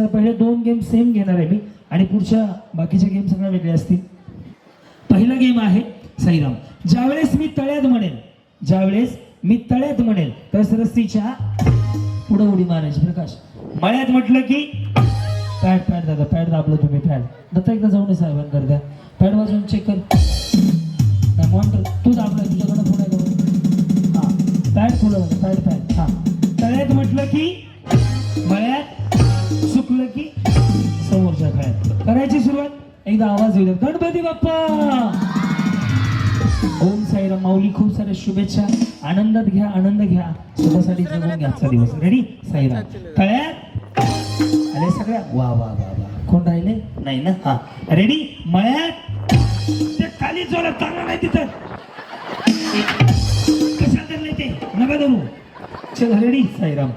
असणार पहिले दोन गेम सेम घेणार आहे मी. आणि पुढच्या बाकीच्या गेम सगळ्या वेगळ्या असतील. पहिला गेम आहे साईराम. ज्यावेळेस मी तळ्यात म्हणेल ज्यावेळेस मी तळ्यात म्हणेल तर रस्तीच्या पुढे उडी मारायची. प्रकाश. मळ्यात म्हटलं की पॅड पॅड दादा पॅड दाबलं तुम्ही पॅड. दत्ता एकदा जाऊन साहेबांकडे द्या. पॅड वाजून चेक कर. नाही मॉनिटर तू दाबलं तुझ्याकडे पुढे जाऊन हा. पॅड फुलं पॅड पॅड. हा. तळ्यात म्हटलं की मळ्यात करायची सुरुवात. एकदा आवाज येऊ गणपती बाप्पा! ओम साईराम माऊली खूप साऱ्या शुभेच्छा. आनंदात घ्या आनंद घ्या. स्वतःसाठी जगून घ्या आजचा दिवस. रेडी साईराम. तळ्यात अरे सगळ्या वा वा वा वा. कोण राहिले? नाही ना? हा. रेडी मळ्यात? ते खाली जोरात चांगला नाही तिथं. कशा तर नाही ते? नका धरू. चल रेडी साईराम.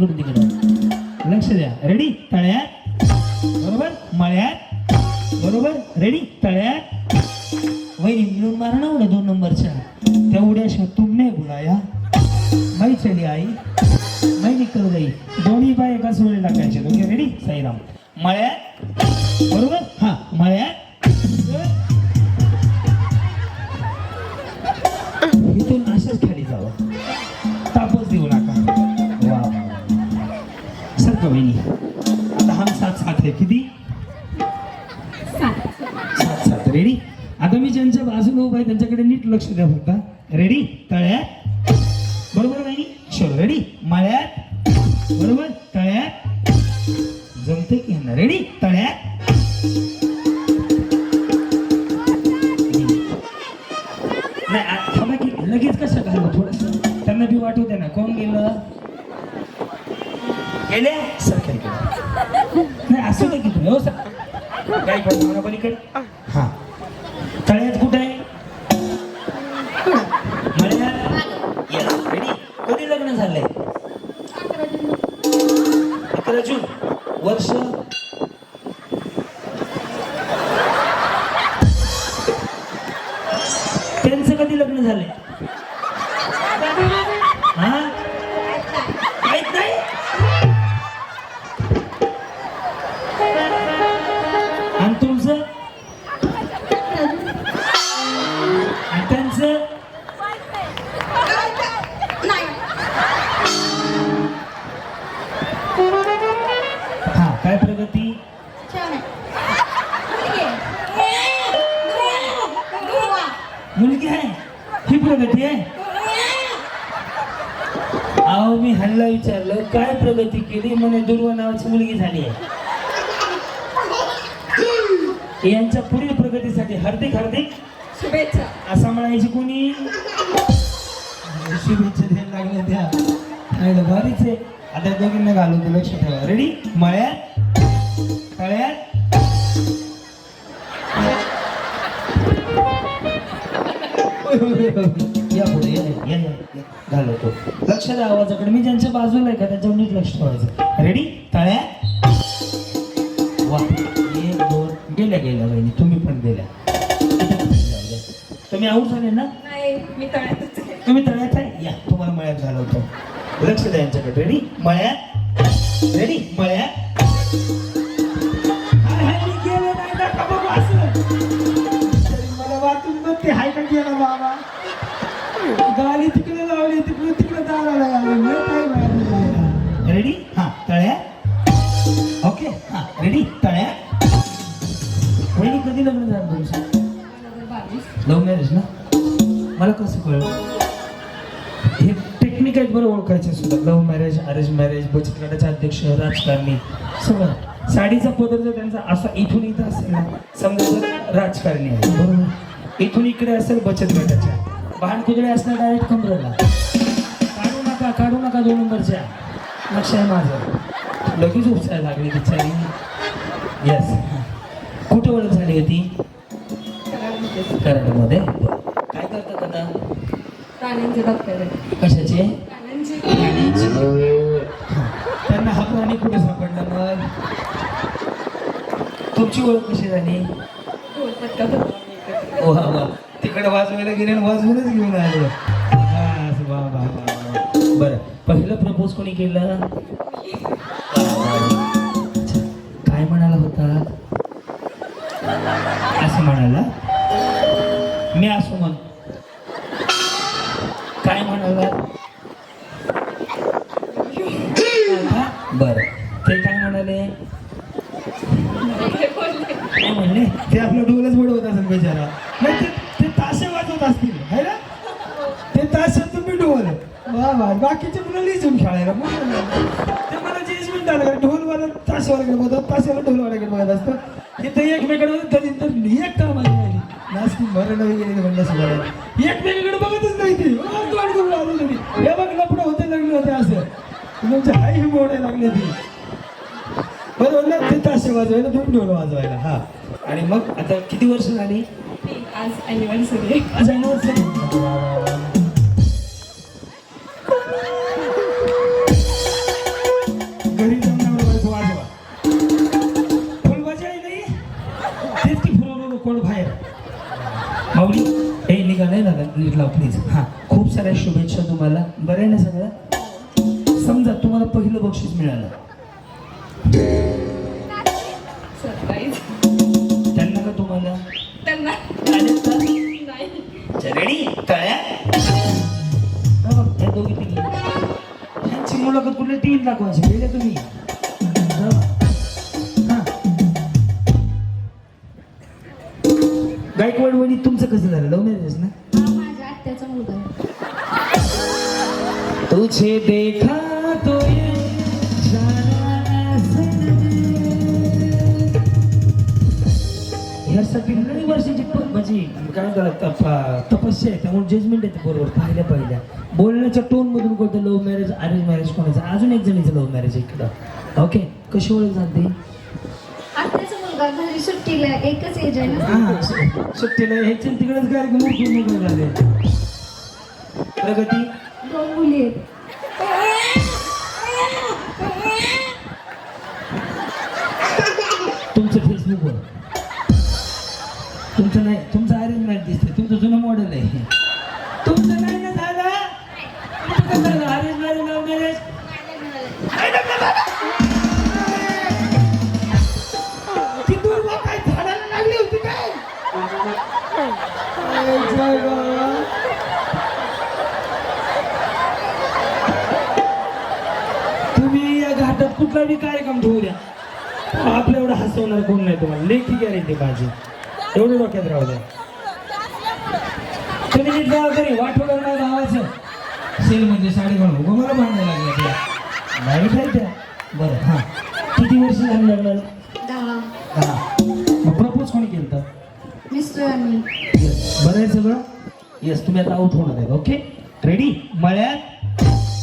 तिकडून तिकडं लक्ष द्या. रेडी तळ्यात. बरोबर? मळ्यात. बरोबर? रेडी तळ्यात. वहिनी मिळून मारा ना उड्या दोन नंबरच्या. त्या तुमने बुलाया माई चली आई. माई निकल गई. दोन्ही पाय एकाच वेळी टाकायचे. Okay ready Sairam. मळ्यात. बरोबर? हा मळ्यात. ज्यांच्या बाजूला उभा आहे त्यांच्याकडे नीट लक्ष द्या फक्त. रेडी तळ्यात. बरोबर नाही? रेडी मळ्यात. बरोबर? तर जून वर्ष. त्यांचं कधी लग्न झालंय? प्रगती आहे? अहो मी हल्ला विचारलं काय प्रगती केली? म्हणे दुर्वा नावाची मुलगी झाली आहे. यांच्या पुढील प्रगतीसाठी हार्दिक हार्दिक शुभेच्छा. असं म्हणायची कोणी? शुभेच्छा द्यायला लागले त्या. भारीच आहे. आता दोघींना घालून ते लक्ष ठेवा. रेडी मळ्यात? या पुढे या, या, या, या. घालवतो लक्ष द्या आवाजाकडे मी ज्यांच्या बाजूला आहे का त्यांच्यावर नीट लक्ष ठेवायचं रेडी तळ्या वा एक दोन गेल्या गेल्या बहिणी तुम्ही पण गेल्या तुम्ही आऊट झाले ना नाही मी तळ्यातच आहे तुम्ही तळ्यात आहे या तुम्हाला मळ्यात घालवतो. लक्ष द्या यांच्याकडे. रेडी मळ्यात? रेडी मळ्यात? अध्यक्ष राजकारणी. सगळं साडीचा पदर जर त्यांचा असा इथून इथं असेल ना समजा जर राजकारणी आहे बरोबर? इथून इकडे असेल बचत गटाच्या. भांडकुदळे असणार डायरेक्ट कमरेला. काढू नका काढू नका दोन नंबरच्या लक्ष आहे माझं. लगेच उपचार लागली बिचारी येस कुठे ओळख झाली होती. कराडमध्ये. काय करतात आता प्राण्यांचे डॉक्टर आहे. कशाचे? प्राण्यांचे त्यांना हा प्राणी कुठे सापडला मग तुमची ओळख कशी झाली? हो, वा वा तिकडे वाजवायला गेले आणि वाजवूनच घेऊन आलो. हा. बरं पहिलं प्रपोज कोणी केलं? काय म्हणाला होता? असं म्हणाला? म्हणाले म्हणले? ते आपलं डोलच बुडवत असेल बेचारा. नाही ते ते ताशे वाजवत असतील है ना? ते ताशे तुम्ही डोल. वा वा बाकीचे मुलं लिहिजून खेळायला ते मला जजमेंट आलं का ढोलवाला ताशेवाल्याकडे बघत ताशेवाला ढोलवाल्याकडे बघत असतं इथं एकमेकडे तरी तर एक तर माझी राहिली. नासकी मरण वगैरे म्हणलं सगळं. एकमेकाकडे बघतच नाही ते. ओ, करून आलो तुम्ही. हे बघ लपडं होते लागले होते असं. तुमचे हाई मोडायला लागले ती. बरोबर ना ते ताशे वाजवायला तुम्ही ढोल वाजवायला हा. आणि मग आता किती वर्ष झाली? आज अॅनिव्हर्सरी आज बाहेर? माऊली हे निघा नाही ना नीट लाव प्लीज हा खूप साऱ्या शुभेच्छा तुम्हाला. बरं ना सगळं ह्यासाठी लई वर्षाची म्हणजे काय तप- तपस्या आहे त्यामुळे जजमेंट येते बरोबर पाहिल्या पहिल्या. बोलण्याच्या टोन मधून कोणतं लव्ह मॅरेज अरेंज मॅरेज कोणाचं? अजून एक जणीचं लव्ह मॅरेज इकडं. ओके कशी ओळख झाली? घरी सुट्टीला एकच एज आहे ना? सुट्टीला ह्याच्या तिकडेच कार्यक्रम झाले प्रगती? दोन मुली आहेत. तुमचं फेसबुकवर. तुम्ही या घाटात कुठला बी कार्यक्रम ठेवू द्या. आपल्या एवढं हसवणार कोण नाही तुम्हाला? लेखी गॅरेंटी माझी एवढं डोक्यात राहू द्या. तुम्ही गावा तरी वाटवलं नाही गावाचं. सेल म्हणजे मला लागलं त्या नाही काय त्या बरं हां. किती वर्ष झाली लग्नाला? दहा. प्रपोज कोणी केलं तर मिस्टरांनी येस बरं आहे सगळं? येस तुम्ही आता आउट होणार आहे ओके रेडी मळ्यात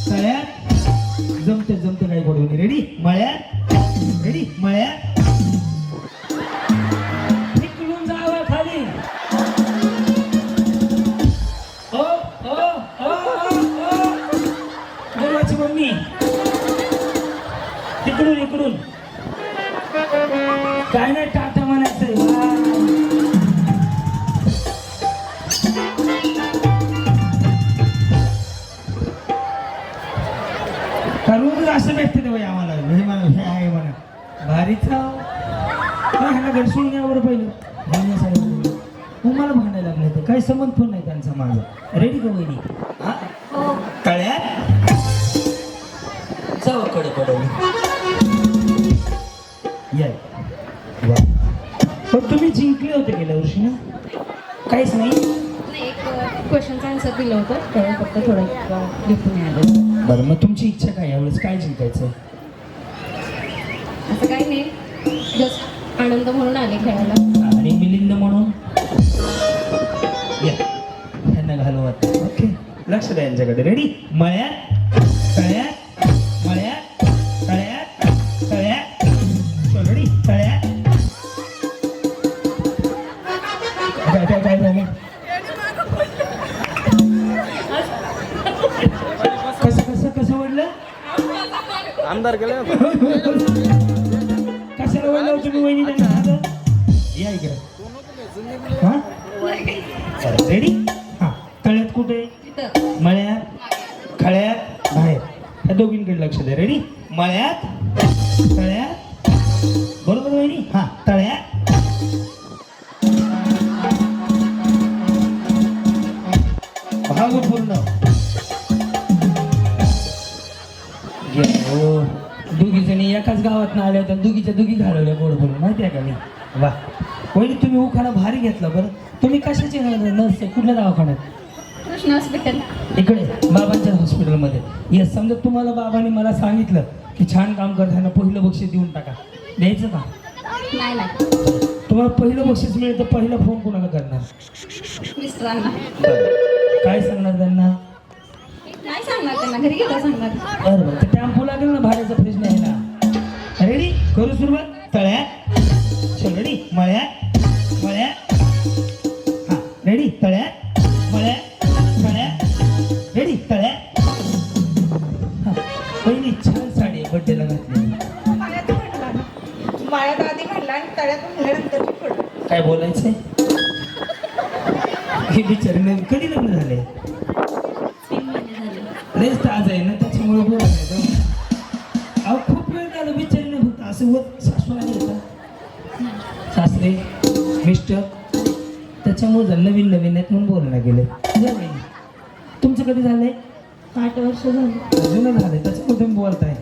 तळ्यात जमते जमते काही गोडवणी रेडी मळ्यात रेडी मळ्यात. इकडून जावं खाली. ओ ओ ओ ओ ओ मम्मी इकडून इकडून. काय नाही घ्या बरं पहिलं. बोललो. मग मला भांडायला लागले ते काही संबंध पण नाही त्यांचा माझा. रेडी का वहिनी? हा? हो. तळ्यात जाऊ कडे पडवली या. वा. पण तुम्ही जिंकले होते गेल्या वर्षी ना? काहीच नाही? नाही एक क्वेश्चनचा आन्सर दिलं होतं. त्यावेळी फक्त थोडं मिळालं बरं मग तुमची इच्छा काय? यावेळेस काय जिंकायचं? लक्ष द्या यांच्याकडे. रेडी मळ्यात तळ्यात मळ्यात तळ्यात तळ्यात. रेडी तळ्यात. काय काय काय झालं कसं कसं कसं वाटलं आमदार गेले कशाला वळलं तुम्ही वहिनी त्यांना हात? या इकडे. हा? रेडी दोघींकडे लक्ष द्या. रेडी मळ्यात तळ्यात. बरोबर वहिनी? हा तळ्यात. भावपूर्ण हो. दोघी जणी एकाच गावात आल्या होत्या. दोघीच्या दोघी घालवल्या गोड बोलून माहिती आहे का मी वा. वहिनी तुम्ही उखाणा भारी घेतला बरं. तुम्ही कशाचे नर्स आहे. कुठल्या दवाखान्यात? कृष्ण हॉस्पिटल इकडे. बाबांच्या हॉस्पिटलमध्ये येस समजा तुम्हाला बाबांनी मला सांगितलं की छान काम करताना पहिलं बक्षीस देऊन टाका. द्यायचं का? नाही नाही. तुम्हाला पहिलं बक्षीस मिळेल तर पहिला फोन कोणाला करणार? मिस्टरांना. काय सांगणार त्यांना? नाही सांगणार त्यांना घरी गेला सांगणार. बरं बरं. ते टॅम्पो लागेल ना भाड्याचा फ्रीज नाही ना? रेडी करू सुरुवात? रेडी मळ्यात. मळ्यात. जर नवीन नवीन आहेत म्हणून बोलणं गेले. तुमचं कधी झालंय? आठ वर्ष झाली. जुनं झालंय. त्याच्यामुळे तुम्ही बोलताय?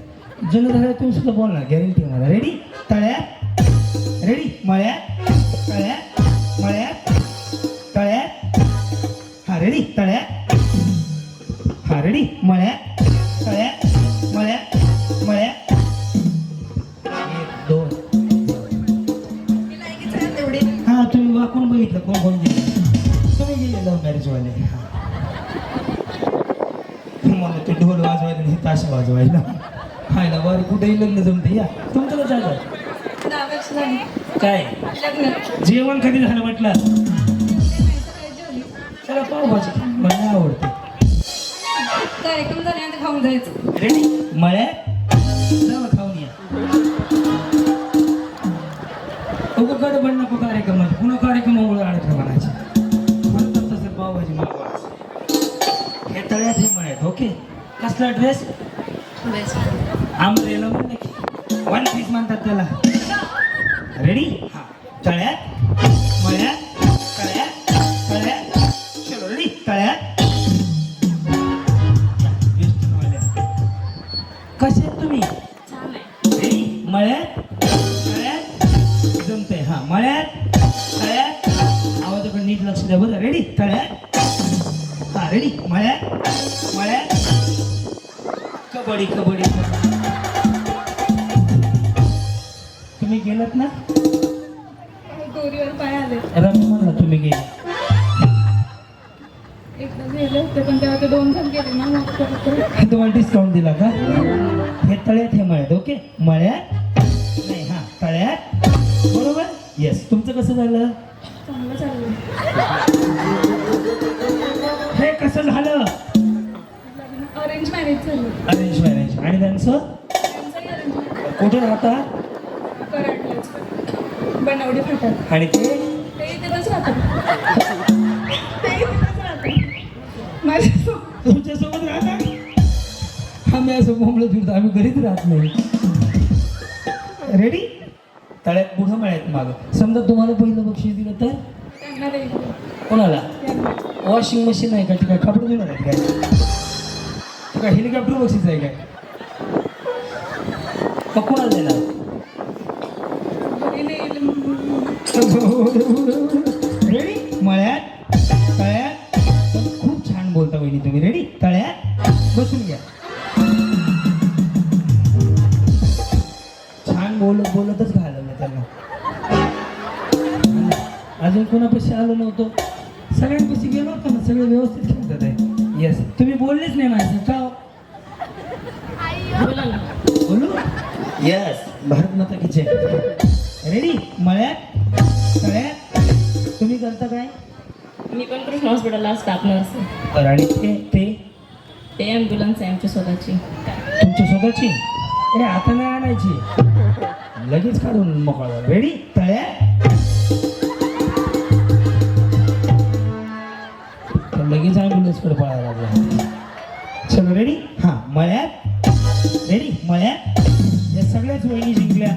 जुनं झालं तुम्ही सुद्धा बोलणार गॅरंटी मला. रेडी तळ्यात? रेडी मळ्यात? तळ्यात? मळ्यात? तळ्यात? हा रेडी तळ्यात? हा रेडी मळ्यात? तळ्यात? मळ्यात मळ्यात? वाले मला ते ढोल वाजवायला आणि हे ताशा वाजवायला. खायला वारी कुठेही लग्न जमते या. तुमचं कसं झालं? काय? जेवण कधी झालं म्हटलं? चला पावभाजी मला नाही आवडते. कार्यक्रम झाल्यानंतर खाऊन जायचं. रेडी मळ्यात? जावा खाऊन या. उगाकडे पण नको कार्यक्रमाचे. पुन्हा कार्यक्रमामुळे पावभाजी मागवा हे तळ्यात हे मळ्यात ओके? कसला ड्रेस आंब्रेला म्हणलं की वन पीस म्हणतात त्याला. रेडी हा. तळ्यात मळ्यात तळ्यात. रेडी मळ्यात मळ्यात कबड्डी कबड्डी तुम्ही गेलात ना? दोरीवर पाय आले. रमी म्हणला तुम्ही गेले. एकदा गेले होते पण तेव्हा ते दोन जण गेले ना मग परत परत. हे तुम्हाला डिस्काउंट दिला का? हे तळ्यात हे मळ्यात ओके? मळ्यात? नाही हा तळ्यात. बरोबर? येस तुमचं कसं झालं? चांगलं चाललं. कसं झालं? अरेंज मॅरेज झालं. अरेंज मॅरेज आणि त्यांचं? कुठे राहता? कराडलंच. बनवडी फाटात आणि ते? ते इथेच राहतात. ते इथेच राहतात. माझ्यासोबत तुमच्यासोबत राहता आम्ही असं बोंबलं फिरतो. आम्ही घरीच राहत नाही. रेडी तळ्यात पुढं मळ्यात मागं. समजा तुम्हाला पहिलं बक्षीस दिलं तर? त्यांना द्यायचं. कोणाला? वॉशिंग मशीन आहे का? ती काय कपडे धुणार आहे काय तुका आहे हेलिकॉप्टर बक्षीस आहे काय? मग कोणाला देणार? रेडी मळ्यात? तळ्यात? खूप छान बोलता बहिणी तुम्ही. रेडी तळ्यात? बसून घ्या. खेळतात आहे येस तुम्ही बोललेच नाही माझं का हो? बोला ना. बोलू? यस भारत माता की जय. रेडी मळ्यात? तळ्यात तुम्ही करता काय? मी पण कृष्ण हॉस्पिटलला स्टाफ नर्स आहे बरं आणि ते ते? ते ॲम्ब्युलन्स आहे आमची स्वतःची. तुमची स्वतःची? ए आता नाही आणायची. लगेच काढून मोकळा रेडी तळ्यात? ॲम्ब्युलन्सकडे पळायला लागला चलो रेडी हां। मळ्यात रेडी मळ्या या सगळ्याच वहिनी जिंकल्या.